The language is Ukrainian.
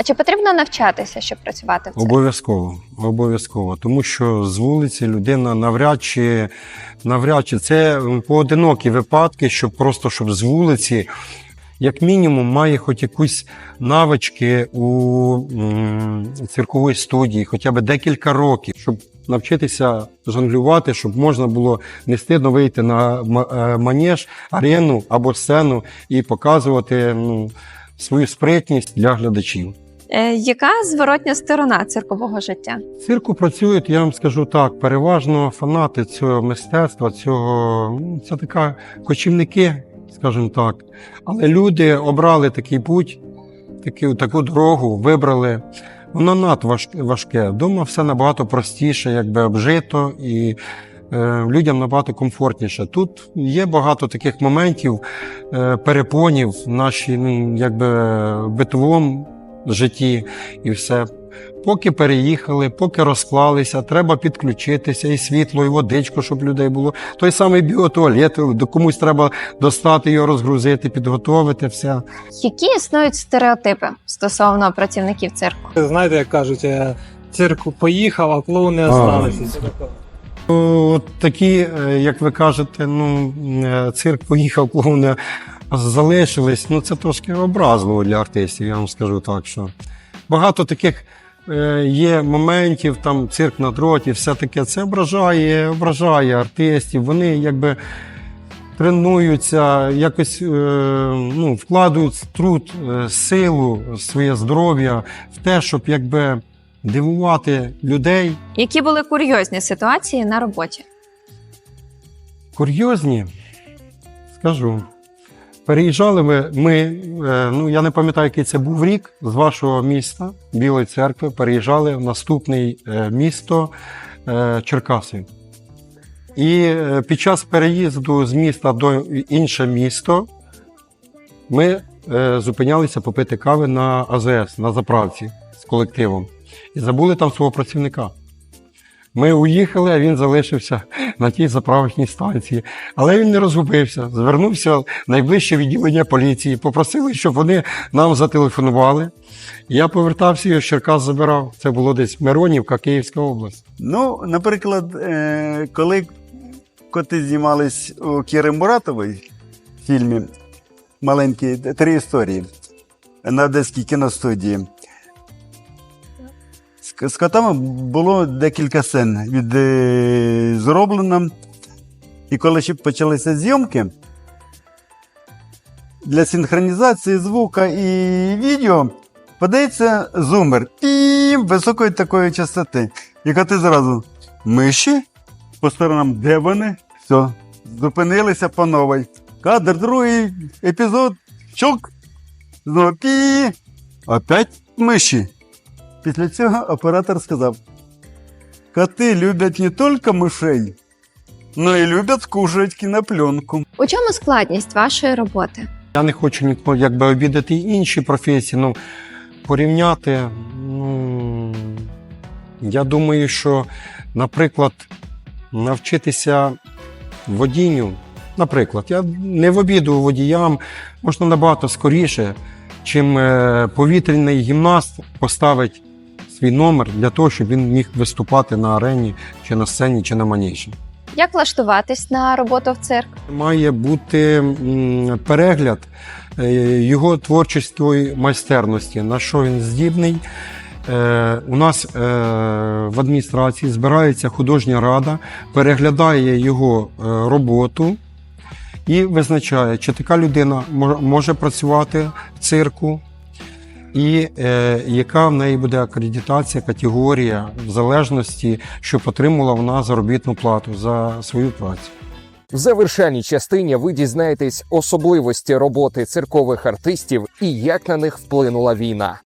А чи потрібно навчатися, щоб працювати в? Обов'язково, обов'язково. Тому що з вулиці людина навряд чи навряд чи це поодинокі випадки, що просто щоб з вулиці, як мінімум, має хоч якусь навички у цирковій студії, хоча б декілька років, щоб навчитися жонглювати, щоб можна було не стидно вийти на е, манеж, арену або сцену і показувати ну, свою спритність для глядачів. Е, Яка зворотня сторона циркового життя? Цирку працюють, я вам скажу так, переважно фанати цього мистецтва, цього ну, це така кочівники, скажімо так. Але люди обрали такий путь, таку, таку дорогу, вибрали. Воно надважке важке. Дома все набагато простіше, якби обжито і е, людям набагато комфортніше. Тут є багато таких моментів, е, перепонів в нашій, ну, житті і все. Поки переїхали, поки розклалися, треба підключитися і світло, і водичку, щоб людей було. Той самий біотуалет, до комусь треба достати його, розгрузити, підготовити все. Які існують стереотипи стосовно працівників цирку? Знаєте, як кажуть, е, цирку поїхав, а клоуни осталися. Це такі, е, як ви кажете, ну е, цирк поїхав, клоуни залишились. Ну це трошки образливо для артистів, я вам скажу так, що багато таких. е, Є моментів, там цирк на дроті, все таке. Це ображає, ображає артистів. Вони якби тренуються, якось е, ну, вкладають труд, е, силу, своє здоров'я в те, щоб якби дивувати людей. Які були курйозні ситуації на роботі? Курйозні, скажу. Переїжджали ми, ми е, ну я не пам'ятаю, який це був рік з вашого міста, Білої церкви, переїжджали в наступне місто е, Черкаси. І е, під час переїзду з міста до інше місто ми зупинялися попити кави на АЗС, на заправці з колективом. І забули там свого працівника. Ми уїхали, а він залишився на тій заправочній станції. Але він не розгубився. Звернувся в найближче відділення поліції, попросили, щоб вони нам зателефонували. Я повертався і Черкас забирав. Це було десь Миронівка, Київська область. Ну, наприклад, е, коли коти знімались у Кіри Муратовій в фільмі Маленькі три історії на Одеській кіностудії. З, котами було декілька сцен від, е, зроблено. І коли ще почалися зйомки, для синхронізації звука і відео подається зумер пім високої такої частоти. І коти зразу миші по сторонам, де вони? Все, зупинилися по новій. Кадр, другий епізод, чок, знову пі, опять миші. Після цього оператор сказав: коти люблять не тільки мишей, але й люблять кушати кінопленку. У чому складність вашої роботи? Я не хочу нікого якби обідати інші професії. Ну, порівняти. Ну, я думаю, що, наприклад, навчитися водінню, наприклад, я не в обіду водіям можна набагато скоріше, чим е, повітряний гімнаст поставить свій номер для того, щоб він міг виступати на арені, чи на сцені, чи на манежі. Як влаштуватись на роботу в цирк? Має бути перегляд е, його творчої майстерності, на що він здібний. Е, У нас е, в адміністрації збирається художня рада, переглядає його роботу і визначає, чи така людина мо- може працювати в цирку, і е, яка в неї буде акредитація, категорія, в залежності, щоб отримала вона заробітну плату за свою працю. В завершальній частині ви дізнаєтесь особливості роботи циркових артистів і як на них вплинула війна.